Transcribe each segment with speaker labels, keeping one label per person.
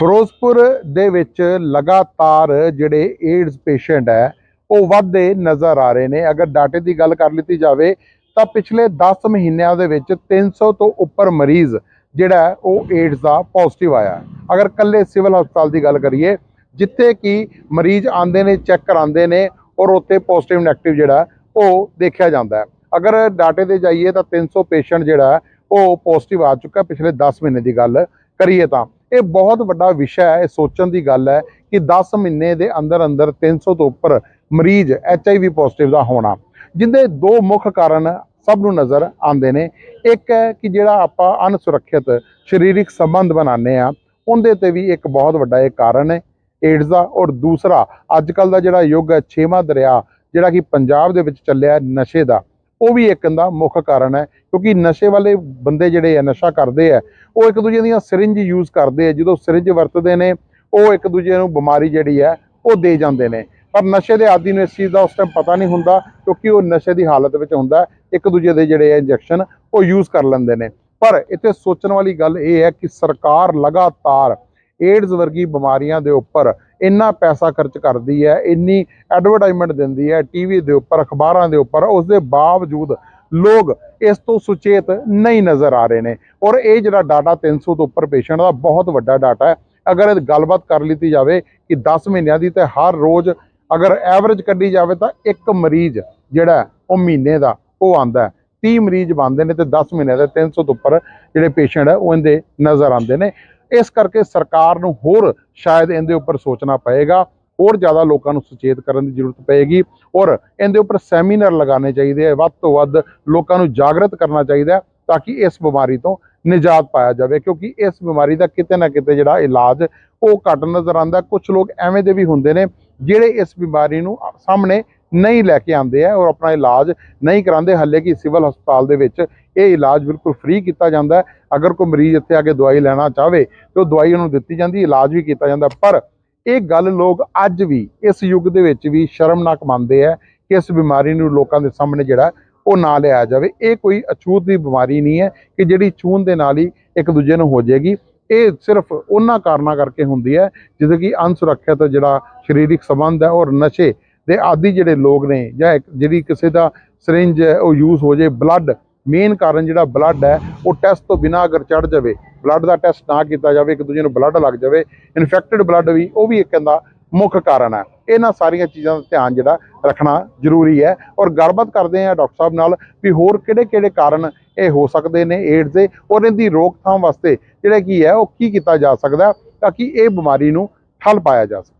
Speaker 1: ਫਿਰੋਜ਼ਪੁਰ ਦੇ ਵਿੱਚ ਲਗਾਤਾਰ ਜਿਹੜੇ ਏਡਜ਼ ਪੇਸ਼ੈਂਟ ਹੈ, ਉਹ ਵੱਧਦੇ ਨਜ਼ਰ ਆ ਰਹੇ ਨੇ। ਅਗਰ ਡਾਟੇ ਦੀ ਗੱਲ ਕਰ ਲਿੱਤੀ ਜਾਵੇ, ਤਾਂ ਪਿਛਲੇ 10 ਮਹੀਨਿਆਂ ਦੇ ਵਿੱਚ 300 ਤੋਂ ਉੱਪਰ ਮਰੀਜ਼ ਜਿਹੜਾ ਉਹ ਏਡਜ਼ ਦਾ ਪੋਜ਼ਿਟਿਵ ਆਇਆ ਅਗਰ ਕੱਲੇ ਸਿਵਲ ਹਸਪਤਾਲ ਦੀ ਗੱਲ ਕਰੀਏ, ਜਿੱਥੇ ਕਿ ਮਰੀਜ਼ ਆਉਂਦੇ ਨੇ, ਚੈੱਕ ਕਰਾਉਂਦੇ ਨੇ ਔਰ ਉੱਥੇ ਪੋਜ਼ਿਟਿਵ, ਨੈਗੇਟਿਵ ਜਿਹੜਾ ਉਹ ਦੇਖਿਆ ਜਾਂਦਾ ਅਗਰ ਡਾਟੇ ਤੇ ਜਾਈਏ, ਤਾਂ 300 ਪੇਸ਼ੈਂਟ ਜਿਹੜਾ ਉਹ ਪੋਜ਼ਿਟਿਵ ਆ ਚੁੱਕਾ ਪਿਛਲੇ 10 ਮਹੀਨੇ ਦੀ ਗੱਲ ਕਰੀਏ ਤਾਂ। ਇਹ ਬਹੁਤ ਵੱਡਾ ਵਿਸ਼ਾ ਹੈ, ਇਹ ਸੋਚਣ ਦੀ ਗੱਲ ਹੈ ਕਿ 10 ਮਹੀਨੇ ਦੇ ਅੰਦਰ ਅੰਦਰ 300 ਤੋਂ ਉੱਪਰ ਮਰੀਜ਼ ਐਚਆਈਵੀ ਪੋਜ਼ਿਟਿਵ ਦਾ ਹੋਣਾ, ਜਿੰਦੇ ਦੋ ਮੁੱਖ ਕਾਰਨ ਸਭ ਨੂੰ ਨਜ਼ਰ ਆਉਂਦੇ ਨੇ। ਇੱਕ ਹੈ ਕਿ ਜਿਹੜਾ ਆਪਾਂ ਅਨਸੁਰੱਖਿਅਤ ਸਰੀਰਕ ਸੰਬੰਧ ਬਣਾਉਂਦੇ ਆ ਉਹਦੇ ਤੇ ਵੀ ਇੱਕ ਬਹੁਤ ਵੱਡਾ ਇਹ ਕਾਰਨ ਹੈ, ਏਡਜ਼ ਦਾ। ਔਰ ਦੂਸਰਾ ਅੱਜ ਕੱਲ ਦਾ ਜਿਹੜਾ ਯੁੱਗ ਹੈ, ਛੇਵਾਂ ਦਰਿਆ, ਜਿਹੜਾ ਕਿ ਪੰਜਾਬ ਦੇ ਵਿੱਚ ਚੱਲਿਆ ਨਸ਼ੇ ਦਾ, ਉਹ ਵੀ ਇੱਕ ਦਾ ਮੁੱਖ ਕਾਰਨ ਹੈ, ਕਿਉਂਕਿ ਨਸ਼ੇ ਵਾਲੇ ਬੰਦੇ ਜਿਹੜੇ ਆ, ਨਸ਼ਾ ਕਰਦੇ ਆ ਉਹ ਇੱਕ ਦੂਜੇ ਦੀਆਂ ਸਿਰਿੰਜ ਯੂਜ਼ ਕਰਦੇ ਆ, ਜਦੋਂ ਸਿਰਿੰਜ ਵਰਤਦੇ ਨੇ, ਉਹ ਇੱਕ ਦੂਜੇ ਨੂੰ ਬਿਮਾਰੀ ਜਿਹੜੀ ਹੈ, ਉਹ ਦੇ ਜਾਂਦੇ ਨੇ। ਪਰ ਨਸ਼ੇ ਦੇ ਆਦੀ ਨੂੰ ਇਸ ਚੀਜ਼ ਦਾ ਉਸ ਟਾਈਮ ਪਤਾ ਨਹੀਂ ਹੁੰਦਾ, ਕਿਉਂਕਿ ਉਹ ਨਸ਼ੇ ਦੀ ਹਾਲਤ ਵਿੱਚ ਹੁੰਦਾ ਇੱਕ ਦੂਜੇ ਦੇ ਜਿਹੜੇ ਇੰਜੈਕਸ਼ਨ ਉਹ ਯੂਜ਼ ਕਰ ਲੈਂਦੇ ਨੇ। ਪਰ ਇੱਥੇ ਸੋਚਣ ਵਾਲੀ ਗੱਲ ਇਹ ਹੈ ਕਿ ਸਰਕਾਰ ਲਗਾਤਾਰ ਏਡਜ਼ ਵਰਗੀ ਬਿਮਾਰੀਆਂ ਦੇ ਉੱਪਰ ਇੰਨਾ ਪੈਸਾ ਖਰਚ ਕਰਦੀ ਹੈ, ਇੰਨੀ ਐਡਵਰਟਾਈਜ਼ਮੈਂਟ ਦਿੰਦੀ ਹੈ ਟੀਵੀ ਦੇ ਉੱਪਰ, ਅਖਬਾਰਾਂ ਦੇ ਉੱਪਰ, ਉਸ ਦੇ ਬਾਵਜੂਦ ਲੋਕ ਇਸ ਤੋਂ ਸੁਚੇਤ ਨਹੀਂ ਨਜ਼ਰ ਆ ਰਹੇ ਨੇ। ਔਰ ਇਹ ਜਿਹੜਾ ਡਾਟਾ 300 ਤੋਂ ਉੱਪਰ ਪੇਸ਼ੈਂਟ ਦਾ ਬਹੁਤ ਵੱਡਾ ਡਾਟਾ ਹੈ। ਅਗਰ ਇਹ ਗੱਲਬਾਤ ਕਰ ਲਿੱਤੀ ਜਾਵੇ ਕਿ 10 ਮਹੀਨਿਆਂ ਦੀ ਤੇ ਹਰ ਰੋਜ਼ ਅਗਰ ਐਵਰੇਜ ਕੱਢੀ ਜਾਵੇ ਤਾਂ ਇੱਕ ਮਰੀਜ਼ ਜਿਹੜਾ ਉਹ ਮਹੀਨੇ ਦਾ, ਉਹ ਆਂਦਾ ਹੈ। 30 ਮਰੀਜ਼ ਬਣਦੇ ਨੇ ਤੇ 10 ਮਹੀਨੇ ਦੇ 300 ਤੋਂ ਉੱਪਰ ਜਿਹੜੇ ਪੇਸ਼ੈਂਟ ਹੈ, ਉਹ ਇਹਦੇ ਨਜ਼ਰ ਆਉਂਦੇ ਨੇ। ਇਸ ਕਰਕੇ ਸਰਕਾਰ ਨੂੰ ਹੋਰ ਸ਼ਾਇਦ ਇਹਦੇ ਉੱਪਰ ਸੋਚਣਾ ਪਏਗਾ। ਹੋਰ ਜ਼ਿਆਦਾ ਲੋਕਾਂ ਨੂੰ ਸੁਚੇਤ ਕਰਨ ਦੀ ਜ਼ਰੂਰਤ ਪਏਗੀ ਔਰ ਇਹਦੇ ਉੱਪਰ ਸੈਮੀਨਾਰ ਲਗਾਉਣੇ ਚਾਹੀਦੇ ਆ, ਵੱਧ ਤੋਂ ਵੱਧ ਲੋਕਾਂ ਨੂੰ ਜਾਗਰਤ ਕਰਨਾ ਚਾਹੀਦਾ ਤਾਂ ਕਿ ਇਸ ਬਿਮਾਰੀ ਤੋਂ ਨਿਜਾਤ ਪਾਇਆ ਜਾਵੇ, ਕਿਉਂਕਿ ਇਸ ਬਿਮਾਰੀ ਦਾ ਕਿਤੇ ਨਾ ਕਿਤੇ ਜਿਹੜਾ ਇਲਾਜ ਉਹ ਘੱਟ ਨਜ਼ਰ ਆਉਂਦਾ ਕੁਝ ਲੋਕ ਐਵੇਂ ਦੇ ਵੀ ਹੁੰਦੇ ਨੇ ਜਿਹੜੇ ਇਸ ਬਿਮਾਰੀ ਨੂੰ ਸਾਹਮਣੇ ਨਹੀਂ ਲੈ ਕੇ ਆਉਂਦੇ ਆ ਔਰ ਆਪਣਾ ਇਲਾਜ ਨਹੀਂ ਕਰਾਉਂਦੇ, ਹੱਲੇ ਕਿ ਸਿਵਲ ਹਸਪਤਾਲ ਦੇ ਵਿੱਚ ਇਹ ਇਲਾਜ ਬਿਲਕੁਲ ਫ੍ਰੀ ਕੀਤਾ ਜਾਂਦਾ ਹੈ। ਅਗਰ ਕੋਈ ਮਰੀਜ਼ ਇੱਥੇ ਆ ਕੇ ਦਵਾਈ ਲੈਣਾ ਚਾਹਵੇ ਤੇ ਉਹ ਦਵਾਈ ਉਹਨੂੰ ਦਿੱਤੀ ਜਾਂਦੀ, ਇਲਾਜ ਵੀ ਕੀਤਾ ਜਾਂਦਾ, ਪਰ ਇਹ ਗੱਲ ਲੋਕ ਅੱਜ ਵੀ ਇਸ ਯੁੱਗ ਦੇ ਵਿੱਚ ਵੀ ਸ਼ਰਮਨਾਕ ਮੰਨਦੇ ਆ ਕਿ ਇਸ ਬਿਮਾਰੀ ਨੂੰ ਲੋਕਾਂ ਦੇ ਸਾਹਮਣੇ ਜਿਹੜਾ ਉਹ ਨਾ ਲਿਆਇਆ ਜਾਵੇ। ਇਹ ਕੋਈ ਅਛੂਤ ਦੀ ਬਿਮਾਰੀ ਨਹੀਂ ਹੈ ਕਿ ਜਿਹੜੀ ਚੂਨ ਦੇ ਨਾਲ ਹੀ ਇੱਕ ਦੂਜੇ ਨੂੰ ਹੋ ਜਾਏਗੀ। ਇਹ ਸਿਰਫ ਉਹਨਾਂ ਕਾਰਨਾਂ ਕਰਕੇ ਹੁੰਦੀ ਹੈ ਜਿਵੇਂ ਕਿ ਅਨਸੁਰੱਖਿਅਤ ਜਿਹੜਾ ਸਰੀਰਕ ਸੰਬੰਧ ਹੈ ਔਰ ਨਸ਼ੇ ਦੇ ਆਦੀ ਜਿਹੜੇ ਲੋਕ ਨੇ ਜਾਂ ਇੱਕ ਜਿਹੜੀ ਕਿਸੇ ਦਾ ਸਿਰਿੰਜ ਹੈ ਉਹ ਯੂਜ਼ ਹੋ ਜੇ ਬਲੱਡ ਮੇਨ ਕਾਰਨ ਜਿਹੜਾ ਬਲੱਡ ਹੈ ਉਹ ਟੈਸਟ ਤੋਂ ਬਿਨਾਂ ਅਗਰ ਚੜ ਜਾਵੇ ਬਲੱਡ ਦਾ ਟੈਸਟ ਨਾ ਕੀਤਾ ਜਾਵੇ, ਇੱਕ ਦੂਜੇ ਨੂੰ ਬਲੱਡ ਲੱਗ ਜਾਵੇ ਇਨਫੈਕਟਡ ਬਲੱਡ ਵੀ, ਉਹ ਵੀ ਇੱਕ ਇਹਦਾ ਮੁੱਖ ਕਾਰਨ ਹੈ। ਇਹਨਾਂ ਸਾਰੀਆਂ ਚੀਜ਼ਾਂ ਦਾ ਧਿਆਨ ਜਿਹੜਾ ਰੱਖਣਾ ਜ਼ਰੂਰੀ ਹੈ। ਔਰ ਗੱਲਬਾਤ ਕਰਦੇ ਆ ਡਾਕਟਰ ਸਾਹਿਬ ਨਾਲ ਵੀ ਹੋਰ ਕਿਹੜੇ ਕਿਹੜੇ ਕਾਰਨ ਇਹ ਹੋ ਸਕਦੇ ਨੇ ਏਡਜ਼ ਦੇ ਔਰ ਇਹਦੀ ਰੋਕਥਾਮ ਵਾਸਤੇ ਜਿਹੜਾ ਕੀ ਹੈ, ਉਹ ਕੀ ਕੀਤਾ ਜਾ ਸਕਦਾ ਤਾਂ ਕਿ ਇਹ ਬਿਮਾਰੀ ਨੂੰ ਠੱਲ ਪਾਇਆ ਜਾ ਸਕੇ।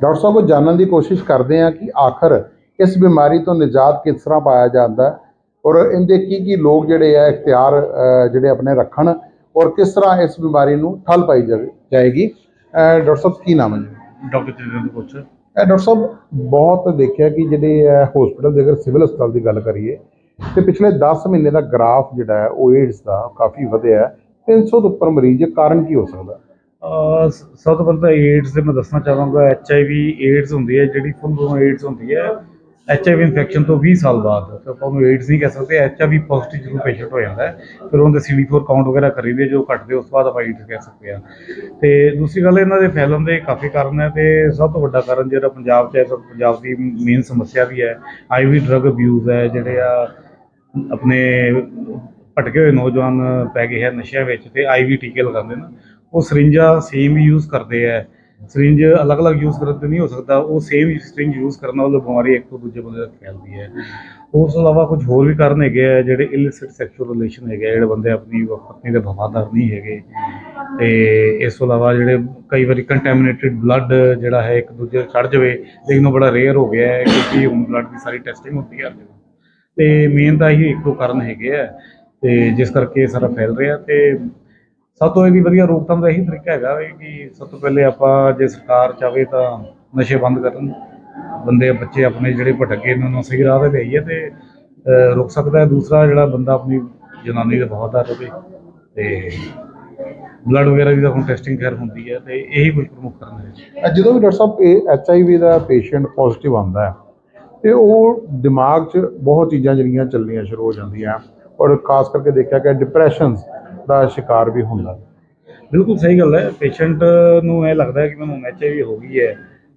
Speaker 1: ਡਾਕਟਰ ਸਾਹਿਬ ਕੋ ਜਾਣਨ ਦੀ ਕੋਸ਼ਿਸ਼ ਕਰਦੇ ਆ ਕਿ ਆਖਰ ਇਸ ਬਿਮਾਰੀ ਤੋਂ ਨਿਜਾਤ ਕਿਸ ਤਰ੍ਹਾਂ ਪਾਇਆ ਜਾਂਦਾ ਹੈ। ਔਰ ਇਹਦੇ ਕੀ ਕੀ ਲੋਕ ਜਿਹੜੇ ਆ ਇਖਤਿਆਰ ਜਿਹੜੇ ਆਪਣੇ ਰੱਖਣ ਔਰ ਕਿਸ ਤਰ੍ਹਾਂ ਇਸ ਬਿਮਾਰੀ ਨੂੰ ਠੱਲ ਪਾਈ ਜਾਏਗੀ? ਡਾਕਟਰ ਸਾਹਿਬ ਕੀ ਨਾਮ ਹੈ ਜੀ?
Speaker 2: ਡਾਕਟਰ ਜਤਿੰਦਰ ਕੋਚ
Speaker 1: ਇਹ ਡਾਕਟਰ ਸਾਹਿਬ ਬਹੁਤ ਦੇਖਿਆ ਕਿ ਜਿਹੜੇ ਹਸਪੀਟਲ ਦੇ ਅਗਰ ਸਿਵਲ ਹਸਪਤਾਲ ਦੀ ਗੱਲ ਕਰੀਏ ਤੇ ਪਿਛਲੇ 10 ਮਹੀਨੇ ਦਾ ਗ੍ਰਾਫ ਜਿਹੜਾ ਹੈ ਉਹ ਏਡਸ ਦਾ ਕਾਫੀ ਵਧਿਆ ਹੈ। 300 ਤੋਂ ਉੱਪਰ ਮਰੀਜ਼। ਕਾਰਨ ਕੀ ਹੋ ਸਕਦਾ?
Speaker 2: ਸਭ ਤੋਂ ਪਹਿਲਾਂ ਏਡਸ ਦੇ ਮੈਂ ਦੱਸਣਾ ਚਾਹਾਂਗਾ ਐਚ ਆਈ ਵੀ ਏਡਸ ਹੁੰਦੀ ਹੈ ਜਿਹੜੀ ਫੁੱਲ ਬਲੋਨ ਏਡਸ ਹੁੰਦੀ ਹੈ ਐਚ ਆਈ ਵੀ ਇਨਫੈਕਸ਼ਨ ਤੋਂ 20 ਸਾਲ ਬਾਅਦ, ਤਾਂ ਆਪਾਂ ਉਹਨੂੰ ਏਡਸ ਨਹੀਂ ਕਹਿ ਸਕਦੇ ਐਚ ਆਈ ਵੀ ਪੋਜ਼ਿਟਿਵ ਜਦੋਂ ਪੇਸ਼ੈਂਟ ਹੋ ਜਾਂਦਾ ਹੈ, ਫਿਰ ਉਹਦੇ CD4 ਕਾਊਂਟ ਵਗੈਰਾ ਕਰੀਦੇ ਜੋ ਘਟਦੇ ਉਸ ਤੋਂ ਬਾਅਦ ਆਪਾਂ ਏਡਸ ਕਹਿ ਸਕਦੇ ਹਾਂ। ਤੇ ਦੂਸਰੀ ਗੱਲ, ਇਹਨਾਂ ਦੇ ਫੈਲਣ ਦੇ ਕਾਫੀ ਕਾਰਨ ਹੈ, ਤੇ ਸਭ ਤੋਂ ਵੱਡਾ ਕਾਰਨ ਜਿਹੜਾ ਪੰਜਾਬ 'ਚ ਹੈ ਪੰਜਾਬ ਦੀ ਮੇਨ ਸਮੱਸਿਆ ਵੀ ਹੈ ਆਈਵੀ ਡਰੱਗ ਅਬਿਊਜ਼ ਹੈ, ਜਿਹੜੇ ਆ ਆਪਣੇ ਭਟਕੇ ਹੋਏ ਨੌਜਵਾਨ ਪੈ ਗਏ ਹੈ ਨਸ਼ਿਆਂ ਵਿੱਚ, ਤੇ ਆਈਵੀ ਟੀਕੇ ਲਗਾਉਂਦੇ ਨੇ। ਉਹ ਸਰਿੰਜਾਂ ਸੇਮ ਯੂਜ਼ ਕਰਦੇ ਆ ਸਰਿੰਜ ਅਲੱਗ-ਅਲੱਗ ਯੂਜ਼ ਕਰਨ ਤੇ ਨਹੀਂ ਹੋ ਸਕਦਾ। ਉਹ ਸੇਮ ਸਰਿੰਜ ਯੂਜ਼ ਕਰਨ ਨਾਲ ਬਿਮਾਰੀ ਇੱਕ ਤੋਂ ਦੂਜੇ ਬੰਦੇ ਤੱਕ ਫੈਲਦੀ ਹੈ। ਉਸ ਤੋਂ ਇਲਾਵਾ ਕੁਝ ਹੋਰ ਵੀ ਕਾਰਨ ਹੈਗੇ ਆ, ਜਿਹੜੇ ਇਲਿਸਿਟ ਸੈਕਸ਼ੂਅਲ ਰਿਲੇਸ਼ਨ ਹੈਗੇ ਆ, ਜਿਹੜੇ ਬੰਦੇ ਆਪਣੀ ਪਤਨੀ ਦੇ ਵਫਾਦਾਰ ਨਹੀਂ ਹੈਗੇ। ਤੇ ਇਸ ਤੋਂ ਇਲਾਵਾ ਜਿਹੜੇ ਕਈ ਵਾਰੀ ਕੰਟੈਮੀਨੇਟਿਡ ਬਲੱਡ ਜਿਹੜਾ ਹੈ, ਇੱਕ ਦੂਜੇ ਚੜ ਜਾਵੇ, ਲੇਕਿਨ ਉਹ ਬੜਾ ਰੇਅਰ ਹੋ ਗਿਆ ਹੈ, ਕਿਉਂਕਿ ਹੁਣ ਬਲੱਡ ਦੀ ਸਾਰੀ ਟੈਸਟਿੰਗ ਹੁੰਦੀ ਹੈ ਤੇ ਮੇਨ ਤਾਂ ਇਹੀ ਇੱਕੋ ਕਾਰਨ ਹੈਗੇ ਆ। ਤੇ ਜਿਸ ਕਰਕੇ ਇਹ ਸਾਰਾ ਫੈਲ ਰਿਹਾ ਤੇ ਸਭ ਤੋਂ ਇਹਦੀ ਵਧੀਆ ਰੋਕਥਾਮ ਦਾ ਇਹੀ ਤਰੀਕਾ ਹੈਗਾ ਵੀ ਕਿ ਸਭ ਤੋਂ ਪਹਿਲੇ ਆਪਾਂ ਜੇ ਸਰਕਾਰ ਚਾਵੇ ਤਾਂ ਨਸ਼ੇ ਬੰਦ ਕਰਨ, ਬੰਦੇ, ਬੱਚੇ ਆਪਣੇ ਜਿਹੜੇ ਭਟਕੇ ਨੇ ਉਹਨਾਂ ਨੂੰ ਸਹੀ ਰਾਹ ਤੇ ਲਿਆਈਏ ਤੇ ਰੁਕ ਸਕਦਾ ਹੈ। ਦੂਸਰਾ ਜਿਹੜਾ ਬੰਦਾ ਆਪਣੀ ਜਨਾਨੀ ਦੇ ਵਫਾਦਾਰ ਰਹੇ ਤੇ ਬਲੱਡ ਵਗੈਰਾ ਦੀ ਤਾਂ ਹੁਣ ਟੈਸਟਿੰਗ ਖੈਰ ਹੁੰਦੀ ਹੈ ਤੇ ਇਹੀ ਕੁਝ ਪ੍ਰਮੁੱਖ ਕਰਨ ਹੈ
Speaker 1: ਜਦੋਂ ਵੀ ਡਾਕਟਰ ਸਾਹਿਬ, ਇਹ ਐਚਆਈਵੀ ਦਾ ਪੇਸ਼ੈਂਟ ਪੋਜ਼ਿਟਿਵ ਆਉਂਦਾ ਹੈ, ਤੇ ਉਹ ਦਿਮਾਗ 'ਚ ਬਹੁਤ ਚੀਜ਼ਾਂ ਜਿਹੜੀਆਂ ਚੱਲਣੀਆਂ ਸ਼ੁਰੂ ਹੋ ਜਾਂਦੀਆਂ ਔਰ ਖਾਸ ਕਰਕੇ ਦੇਖਿਆ ਕਿ ਡਿਪਰੈਸ਼ਨ ਦਾ ਸ਼ਿਕਾਰ ਵੀ ਹੁੰਦਾ।
Speaker 2: ਬਿਲਕੁਲ ਸਹੀ ਗੱਲ ਹੈ। ਪੇਸ਼ੈਂਟ ਨੂੰ ਇਹ ਲੱਗਦਾ ਹੈ ਕਿ ਮੈਨੂੰ ਐਚਆਈਵੀ ਹੋ ਗਈ ਹੈ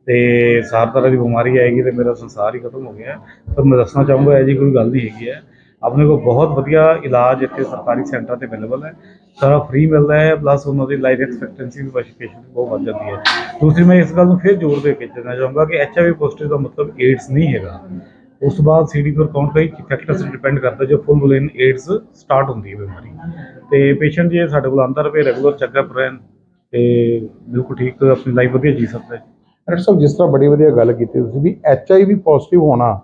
Speaker 2: ਤੇ ਸਾਰ ਤਰ੍ਹਾਂ ਦੀ ਬਿਮਾਰੀ ਆਏਗੀ ਤੇ ਮੇਰਾ ਸੰਸਾਰ ਹੀ ਖਤਮ ਹੋ ਗਿਆ। ਪਰ ਮੈਂ ਦੱਸਣਾ ਚਾਹੂੰਗਾ, ਇਹ ਜੀ ਕੋਈ ਗੱਲ ਨਹੀਂ ਹੈਗੀ ਹੈ। ਆਪਣੇ ਕੋਲ ਬਹੁਤ ਵਧੀਆ ਇਲਾਜ ਇੱਥੇ ਸਰਕਾਰੀ ਸੈਂਟਰ ਤੇ ਅਵੇਲੇਬਲ ਹੈ। ਸਾਰਾ ਫ੍ਰੀ ਮਿਲਦਾ ਹੈ ਪਲੱਸ ਉਹਨਾਂ ਦੀ ਲਾਈਫ ਐਕਸਪੈਕਟੈਂਸੀ ਵੀ ਪੇਸ਼ੈਂਟ ਬਹੁਤ ਵੱਧ ਜਾਂਦੀ ਹੈ। ਦੂਸਰੀ ਮੈਂ ਇਸ ਗੱਲ ਨੂੰ ਫਿਰ ਜ਼ੋਰ ਦੇ ਕੇ ਕਹਿਣਾ ਚਾਹੂੰਗਾ ਕਿ ਐਚਆਈਵੀ ਪੋਜ਼ਿਟਿਵ ਦਾ ਮਤਲਬ ਏਡਸ ਨਹੀਂ ਹੈਗਾ। ਉਸ ਤੋਂ ਬਾਅਦ ਸੀਡੀ4 ਕਾਊਂਟ ਕਈ ਫੈਕਟਰਸ ਡਿਪੈਂਡ ਕਰਦਾ ਜੋ ਫੁੱਲ ਬਲੇਨ ਏਡਸ ਸਟਾਰਟ ਹੁੰਦੀ ਹੈ ਬਿਮਾਰੀ। ਤੇ ਪੇਸ਼ੈਂਟ ਜੇ ਸਾਡੇ ਕੋਲ ਆਂਦਾ ਰਵੇ ਰੈਗੂਲਰ ਚੈੱਕਅਪ ਰਹਿਣ, ਤੇ ਬਿਲਕੁਲ ਠੀਕ, ਆਪਣੀ ਲਾਈਫ ਵਧੀਆ ਜੀ ਸਕਦਾ ਹੈ।
Speaker 1: ਡਾਕਟਰ ਸਾਹਿਬ, ਜਿਸ ਤਰ੍ਹਾਂ ਬੜੀ ਵਧੀਆ ਗੱਲ ਕੀਤੀ ਤੁਸੀਂ V H I V positive ਹੋਣਾ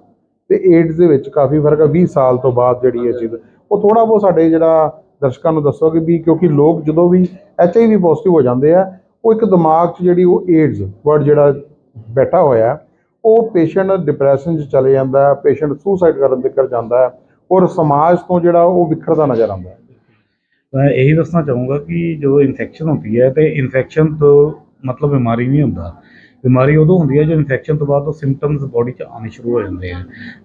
Speaker 1: ਤੇ ਏਡਸ ਦੇ ਵਿੱਚ ਕਾਫੀ ਫ਼ਰਕ ਹੈ 20 ਸਾਲ ਤੋਂ ਬਾਅਦ ਜਿਹੜੀ ਇਹ ਚੀਜ਼, ਉਹ ਥੋੜਾ ਬਹੁਤ ਸਾਡੇ ਜਿਹੜਾ ਦਰਸ਼ਕਾਂ ਨੂੰ ਦੱਸੋਗੇ ਵੀ ਕਿਉਂਕਿ ਲੋਕ ਜਦੋਂ V H I V positive ਹੋ ਜਾਂਦੇ ਆ, ਉਹ ਇੱਕ ਦਿਮਾਗ 'ਚ ਜਿਹੜੀ ਉਹ ਏਡਸ ਵਰਡ ਜਿਹੜਾ ਬੈਠਾ ਹੋਇਆ ਉਹ ਪੇਸ਼ੈਂਟ ਡਿਪਰੈਸ਼ਨ 'ਚ ਚਲੇ ਜਾਂਦਾ ਹੈ ਪੇਸ਼ੈਂਟ ਸੁਸਾਈਡ ਕਰਨ ਦੇ ਤੱਕ ਜਾਂਦਾ ਹੈ ਔਰ ਸਮਾਜ ਤੋਂ ਜਿਹੜਾ ਉਹ ਵਿਖਰਦਾ ਨਜ਼ਰ ਆਉਂਦਾ ਹੈ।
Speaker 2: ਮੈਂ ਇਹੀ ਦੱਸਣਾ ਚਾਹੂੰਗਾ ਕਿ ਜਦੋਂ ਇਨਫੈਕਸ਼ਨ ਹੁੰਦੀ ਹੈ ਤੇ ਇਨਫੈਕਸ਼ਨ ਤੋਂ ਮਤਲਬ ਬਿਮਾਰੀ ਨਹੀਂ ਹੁੰਦਾ। ਬਿਮਾਰੀ ਉਦੋਂ ਹੁੰਦੀ ਹੈ ਜੋ ਇਨਫੈਕਸ਼ਨ ਤੋਂ ਬਾਅਦ ਉਹ ਸਿੰਪਟਮਸ ਬੋਡੀ 'ਚ ਆਉਣੇ ਸ਼ੁਰੂ ਹੋ ਜਾਂਦੇ ਆ।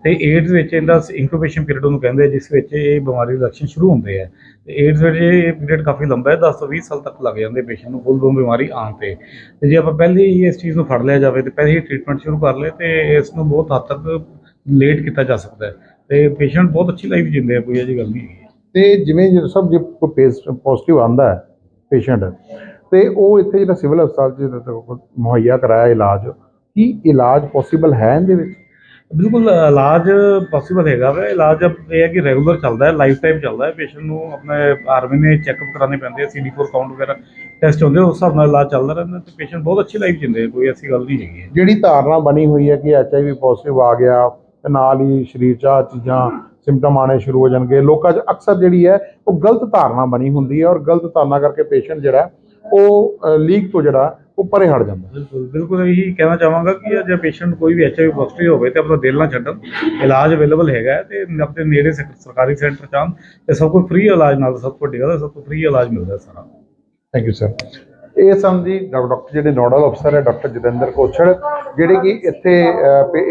Speaker 2: ਤੇ ਏਡਸ ਵਿੱਚ ਇਹਦਾ ਇਨਕੂਬੇਸ਼ਨ ਪੀਰੀਅਡ ਉਹਨੂੰ ਕਹਿੰਦੇ ਆ, ਜਿਸ ਵਿੱਚ ਇਹ ਬਿਮਾਰੀ ਦੇ ਲੱਛਣ ਸ਼ੁਰੂ ਹੁੰਦੇ ਆ। ਤੇ ਏਡਸ ਵਿੱਚ ਇਹ ਪੀਰੀਅਡ ਕਾਫੀ ਲੰਬਾ ਹੈ 10 ਤੋਂ 20 ਸਾਲ ਤੱਕ ਲੱਗ ਜਾਂਦੇ ਪੇਸ਼ੈਂਟ ਨੂੰ ਫੁੱਲ ਬਲੂਮ ਬਿਮਾਰੀ ਆਉਣ ਤੇ। ਤੇ ਜੇ ਆਪਾਂ ਪਹਿਲੇ ਹੀ ਇਸ ਚੀਜ਼ ਨੂੰ ਫੜ ਲਿਆ ਜਾਵੇ ਤੇ ਪਹਿਲੇ ਹੀ ਟ੍ਰੀਟਮੈਂਟ ਸ਼ੁਰੂ ਕਰ ਲਏ ਤੇ ਇਸ ਨੂੰ ਬਹੁਤ ਹੱਦ ਤੱਕ ਲੇਟ ਕੀਤਾ ਜਾ ਸਕਦਾ ਹੈ। ਤੇ ਪੇਸ਼ੈਂਟ ਬਹੁਤ ਅੱਛੀ ਲਾਈਫ ਜਿੰਦੇ ਆ, ਕੋਈ ਅਜਿਹੀ ਗੱਲ ਨਹੀਂ ਹੈਗੀ।
Speaker 1: ਤੇ ਜਿਵੇਂ ਸਭ ਜੇ ਕੋਈ ਪੋਜ਼ਿਟਿਵ ਆਂਦਾ ਹੈ ਪੇਸ਼ੈਂਟ ਤੇ ਉਹ ਇੱਥੇ ਜਿਹੜਾ ਸਿਵਲ ਹਸਪਤਾਲ 'ਚ ਜਿਹੜਾ ਮੁਹੱਈਆ ਕਰਾਇਆ ਇਲਾਜ ਕੀ ਇਲਾਜ ਪੋਸੀਬਲ ਹੈ ਇਹਦੇ ਵਿੱਚ?
Speaker 2: ਬਿਲਕੁਲ ਇਲਾਜ ਪੋਸੀਬਲ ਹੈਗਾ ਵਾ। ਇਲਾਜ ਇਹ ਹੈ ਕਿ ਰੈਗੂਲਰ ਚੱਲਦਾ ਹੈ ਲਾਈਫ ਟਾਈਮ ਚੱਲਦਾ ਹੈ। ਪੇਸ਼ੈਂਟ ਨੂੰ ਆਪਣੇ ਆਰਮੀ ਨੇ ਚੈੱਕਅਪ ਕਰਾਉਣੇ ਪੈਂਦੇ ਆ CD4 ਕਾਊਂਟ ਵਗੈਰਾ ਟੈਸਟ ਹੁੰਦੇ ਆ, ਉਸ ਹਿਸਾਬ ਨਾਲ ਇਲਾਜ ਚੱਲਦਾ ਰਹਿੰਦਾ ਤੇ ਪੇਸ਼ੈਂਟ ਬਹੁਤ ਅੱਛੀ ਲਾਈਫ ਜਿੰਦੇ ਆ ਕੋਈ ਐਸੀ ਗੱਲ ਨਹੀਂ ਹੈਗੀ।
Speaker 1: ਜਿਹੜੀ ਧਾਰਨਾ ਬਣੀ ਹੋਈ ਹੈ ਕਿ ਐਚਆਈਵੀ ਪੋਜ਼ਿਟਿਵ ਆ ਗਿਆ ਤੇ ਨਾਲ ਹੀ ਸਰੀਰ 'ਚ ਆਹ ਚੀਜ਼ਾਂ ਸਿੰਪਟਮ ਆਣੇ ਸ਼ੁਰੂ ਹੋ ਜਾਣਗੇ। ਲੋਕਾਂ 'ਚ ਅਕਸਰ ਜਿਹੜੀ ਹੈ ਉਹ ਗਲਤ ਧਾਰਨਾ ਬਣੀ ਹੁੰਦੀ ਹੈ ਔਰ ਗਲਤ ਧਾਰਨਾ ਕਰਕੇ ਪੇਸ਼ੈਂਟ ਜਿਹੜਾ ਉਹ ਲੀਕ ਤੋਂ ਜਿਹੜਾ ਉਹ ਪਰੇ ਹਟ ਜਾਂਦਾ।
Speaker 2: ਬਿਲਕੁਲ ਬਿਲਕੁਲ ਇਹੀ ਕਹਿਣਾ ਚਾਹਾਂਗਾ ਕਿ ਜੇ ਪੇਸ਼ੈਂਟ ਕੋਈ ਵੀ ਐਚਆਈਵੀ ਪੋਜ਼ਿਟਿਵ ਹੋਵੇ ਤੇ ਆਪਣਾ ਦਿਲ ਨਾ ਛੱਡਣ ਇਲਾਜ ਅਵੇਲੇਬਲ ਹੈਗਾ ਤੇ ਆਪਣੇ ਨੇੜੇ ਸਰ- ਸਰਕਾਰੀ ਸੈਂਟਰ ਚਾਹਣ ਤੇ ਸਭ ਕੁਝ ਫ੍ਰੀ ਇਲਾਜ ਨਾਲ ਸਭ ਤੋਂ ਵੱਡੀ ਗੱਲ ਹੈ ਸਭ ਤੋਂ ਫ੍ਰੀ ਇਲਾਜ ਮਿਲਦਾ ਸਾਰਾ।
Speaker 1: ਥੈਂਕ ਯੂ ਸਰ ਇਹ ਡਾ- ਡਾਕਟਰ ਜਿਹੜੇ ਨੋਡਲ ਅਫਸਰ ਹੈ ਡਾਕਟਰ ਜਤਿੰਦਰ ਕੋਛੜ ਜਿਹੜੇ ਕਿ ਇੱਥੇ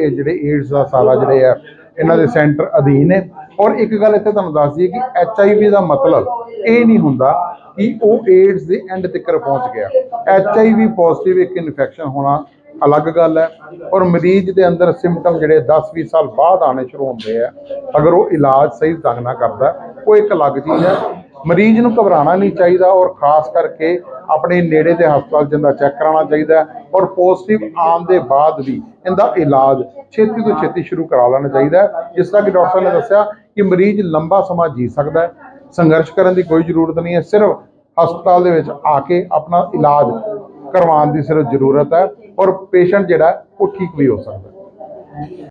Speaker 1: ਜਿਹੜੇ ਏਡਸ ਦਾ ਸਾਰਾ ਜਿਹੜੇ ਆ ਇਹਨਾਂ ਦੇ ਸੈਂਟਰ ਅਧੀਨ ਹੈ। ਔਰ ਇੱਕ ਗੱਲ ਇੱਥੇ ਤੁਹਾਨੂੰ ਦੱਸ ਦਈਏ ਕਿ ਐਚ ਆਈ ਵੀ ਦਾ ਮਤਲਬ ਇਹ ਨਹੀਂ ਹੁੰਦਾ ਕਿ ਉਹ ਏਡਸ ਦੇ ਐਂਡ ਤੱਕ ਪਹੁੰਚ ਗਿਆ। ਐਚ ਆਈ ਵੀ ਪੋਜ਼ਿਟਿਵ ਇੱਕ ਇਨਫੈਕਸ਼ਨ ਹੋਣਾ ਅਲੱਗ ਗੱਲ ਹੈ ਔਰ ਮਰੀਜ਼ ਦੇ ਅੰਦਰ ਸਿੰਪਟਮ ਜਿਹੜੇ 10-20 ਸਾਲ ਬਾਅਦ ਆਣੇ ਸ਼ੁਰੂ ਹੁੰਦੇ ਆ, ਅਗਰ ਉਹ ਇਲਾਜ ਸਹੀ ਢੰਗ ਨਾਲ ਕਰਦਾ, ਉਹ ਇੱਕ ਅਲੱਗ ਚੀਜ਼ ਹੈ। ਮਰੀਜ਼ ਨੂੰ ਘਬਰਾਉਣਾ ਨਹੀਂ ਚਾਹੀਦਾ ਔਰ ਖਾਸ ਕਰਕੇ ਆਪਣੇ ਨੇੜੇ ਦੇ ਹਸਪਤਾਲ ਜਿੰਦਾ ਚੈੱਕ ਕਰਾਉਣਾ ਚਾਹੀਦਾ ਔਰ ਪੋਜ਼ਿਟਿਵ ਆਉਣ ਦੇ ਬਾਅਦ ਵੀ ਇਹਦਾ ਇਲਾਜ ਛੇਤੀ ਤੋਂ ਛੇਤੀ ਸ਼ੁਰੂ ਕਰਾ ਲੈਣਾ ਚਾਹੀਦਾ ਹੈ। ਜਿਸ ਤਰ੍ਹਾਂ ਕਿ ਡਾਕਟਰ ਨੇ ਦੱਸਿਆ ਕਿ ਮਰੀਜ਼ ਲੰਬਾ ਸਮਾਂ ਜੀ ਸਕਦਾ ਹੈ ਸੰਘਰਸ਼ ਕਰਨ ਦੀ ਕੋਈ ਜ਼ਰੂਰਤ ਨਹੀਂ ਹੈ, ਸਿਰਫ ਹਸਪਤਾਲ ਦੇ ਵਿੱਚ ਆ ਕੇ ਆਪਣਾ ਇਲਾਜ ਕਰਵਾਉਣ ਦੀ ਸਿਰਫ ਜ਼ਰੂਰਤ ਹੈ ਔਰ ਪੇਸ਼ੈਂਟ ਜਿਹੜਾ ਉਹ ਠੀਕ ਵੀ ਹੋ ਸਕਦਾ